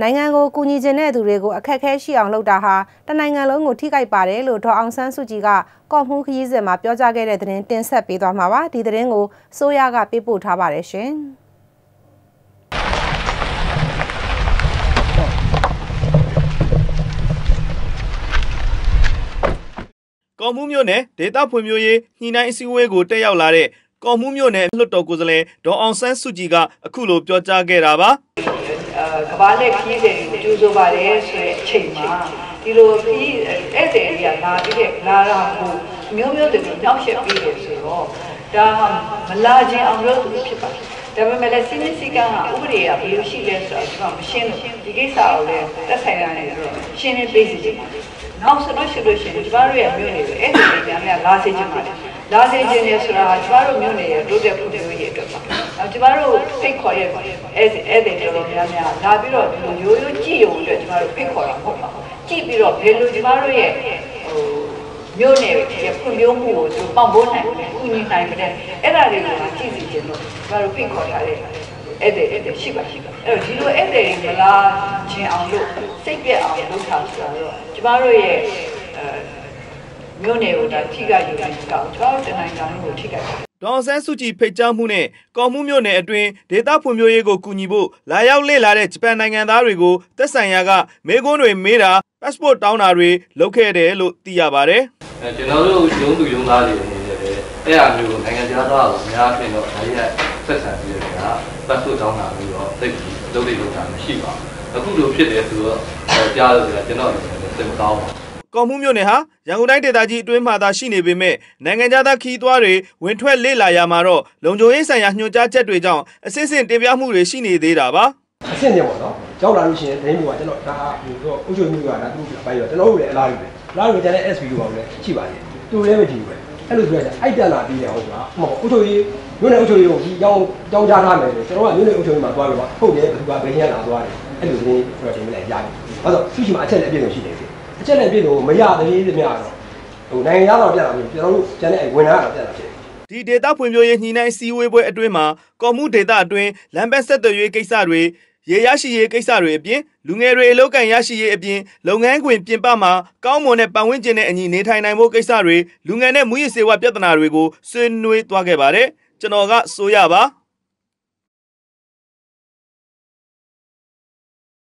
နိုင်ငံကိုကူညီခြင်းတဲ့သူတွေကိုအခက်အခဲရှိအောင်လုပ်တာဟာတနိုင်ငံလုံးကိုထိခိုက်ပါတယ်လို့ဒေါ်အောင်ဆန်းစုကြည်ကကော့မှုခရီးစဉ်မှာပြောကြားခဲ့တဲ့သတင်းတင်ဆက်ပေးသွားမှာပါဒီသတင်းကိုစိုးရကပေးပို့ထားပါတယ်ရှင်ကော်မှုမြို့နယ်ဒေတာဖွံ့ဖြိုးရေးညှိနှိုင်းအစည်းအဝေးကိုတက်ရောက်လာတဲ့ကော်မှုမြို့နယ်လွှတ်တော်ကိုယ်စားလှယ်ဒေါ်အောင်ဆန်းစုကြည်ကအခုလိုပြောကြားခဲ့တာပါ ကဘာလက်ခီးတယ်ကျူးဆိုပါတယ်ဆိုတဲ့အချိန်မှာဒီလိုခီးဧည့်သည်တွေကလာပြီးတဲ့လာတာကိုမျိုးမျိုးတွေနှောက်ယှက်ပြီးတယ်ဆိုတော့ဒါမလာခြင်းအောင်လို့ဖြစ်ပါတယ်ဒါပေမဲ့လည်းစီးနင်းစည်းကမ်းကဥပဒေကဘယ်လိုရှိလဲဆိုတော့ကျွန်တော်မရှင်းလို့ဒီကိစ္စကိုလည်းသက်ဆိုင်ရာနေတော့ရှင်းနေပေးစီချင်ပါတယ်နောက်ဆိုတော့ရှိလို့ရှိရင်ကျမတို့ရဲ့မြို့နယ်ကိုအဲ့ဒီနေရာများလာစေချင်ပါတယ် လာစေချင်တယ်ဆိုတာကျမတို့မြို့နယ်ရဲ့တိုးတက်ဖွံ့ဖြိုးရေးအတွက်ပါနောက်ကျမတို့ဖိတ်ခေါ်ရဲ့အဲ့ဒီအဲ့ဒီတော်တော်များများလာပြီးတော့ဒီလိုရိုးရိုးကြည့်ရုံအတွက်ကျမတို့ဖိတ်ခေါ်တာမဟုတ်ပါဘူးကြည့်ပြီးတော့ဘယ်လိုကျမတို့ရဲ့ဟိုမြို့နယ်ရဲ့ဖွံ့ဖြိုးမှုကိုသူပံ့ပိုးနိုင်တယ်၊ကူညီနိုင်တယ်အဲ့ဒါတွေကိုကြည့်စီခြင်းလို့ကျမတို့ဖိတ်ခေါ်ထားတဲ့အဲ့တဲ့အဲ့တဲ့ရှိပါရှိပါအဲ့တော့ဒီလိုအဲ့တဲ့မလားခြင်းအောင်လို့စိတ်ပြက်အောင်လုပ်ထားဆိုတာတော့ကျမတို့ရဲ့အဲ မြို့နယ်ကိုဒါထိခိုက်ယူနေကောင်းကျမတို့တနိုင်ငံလုံးကိုထိခိုက်တယ်ဒေါ်ဆန်းစုကြည်ဖိတ်ကြားမှုနဲ့ကော်မှုမြို့နယ်အတွင်းဒေသဖွံ့ဖြိုးရေးကိုကူညီဖို့လာရောက်လေ့လာတဲ့ဂျပန်နိုင်ငံသားတွေကိုသက်ဆိုင်ရာကမေကွန်းတွေမေးတာ passport တောင်းတာတွေလုပ်ခဲ့တယ်လို့သိရပါတယ်။အဲကျွန်တော်တို့ရုံးသူရုံးသားတွေအနေနဲ့လည်းအဲ့အမျိုးနိုင်ငံခြားသားကိုအများအားဖြင့်တော့ဒါရီဆက်ဆံပြီးတဲ့ကပတ်စုတောင်းတာပြီးတော့သိပြီးလုပ်လိမ့်လို့တာမရှိပါဘူးအခုလိုဖြစ်တယ်ဆိုတော့ကြားလို့ဆိုတာကျွန်တော်အနေနဲ့စိတ်မကောင်းပါဘူး ကော်မှုမြို့နယ်ဟာရန်ကုန်တိုင်းဒေသကြီးအတွင်းမှာသာရှိနေပေမဲ့နိုင်ငံခြားသားခီးသွွားတွေဝင်ထွက်လေ့လာရမှာတော့လုံခြုံရေးဆိုင်ရာညွှန်ကြားချက်တွေကြောင့်အစစ်စစ်တင်ပြမှုတွေရှိနေသေးတာပါအစစ်နဲ့ပေါ့နော်ရောက်လာလို့ရှိရင်ဒိန်းဘူးကကျွန်တော်ဒါဟိုတော့အုပ်ချုပ်မှုကဒါသူ့အပိုင်းတော့ကျွန်တော်တို့လည်းအလားတူပဲအလားတူကျန်တဲ့ SP တို့ပါလည်းရှိပါသေးတယ်သူလည်းမကြည့်ဘူးပဲအဲ့လိုဆိုရင်အိုက်တက်လာပြီးတယ်ဟုတ်လားဟိုအုပ်ချုပ်ရေးမြို့နယ်အုပ်ချုပ်ရေးကိုဒီကြောင်းကြောင်းကြားထားမယ်ဆိုကျွန်တော်ကမြို့နယ်အုပ်ချုပ်ရေးမှာသွားပြီးတော့ဟုတ်တယ်ဘယ်သူကဘယ်ရက်လာသွားတယ်အဲ့လိုသတင်းပြောတင်လိုက်ရတယ်။ဘာလို့သူ့ရှိမှာအချက်လည်းအပြည့်စုံရှိတယ် အချက်နဲ့ပြည့်လို့မရသေးသမျှတော့ဟိုနိုင်ငံသားတော့ပြတ်လာပြီကျွန်တော်တို့ကျန်တဲ့ဝင်လာတော့ပြတ်လာဖြစ်ဒီဒေတာဖွံ့ဖြိုးရေးညှိနှိုင်းစည်းဝေးပွဲအတွင်းမှာကော်မှုဒေတာအတွင်းလမ်းဘက်ဆက်သွယ်ရေးကိစ္စတွေရေရရှိရေးကိစ္စတွေအပြင်လူငယ်တွေအလုပ်ကန်ရရှိရေးအပြင်လုပ်ငန်းခွင်ပြင်ပမှာကောင်းမွန်တဲ့ပတ်ဝန်းကျင်နဲ့အညီနေထိုင်နိုင်ဖို့ကိစ္စတွေလူငယ်နဲ့မူရစ်စေဝါပြဿနာတွေကိုဆွေးနွေးသွားခဲ့ပါတယ်ကျွန်တော်ကဆိုရပါ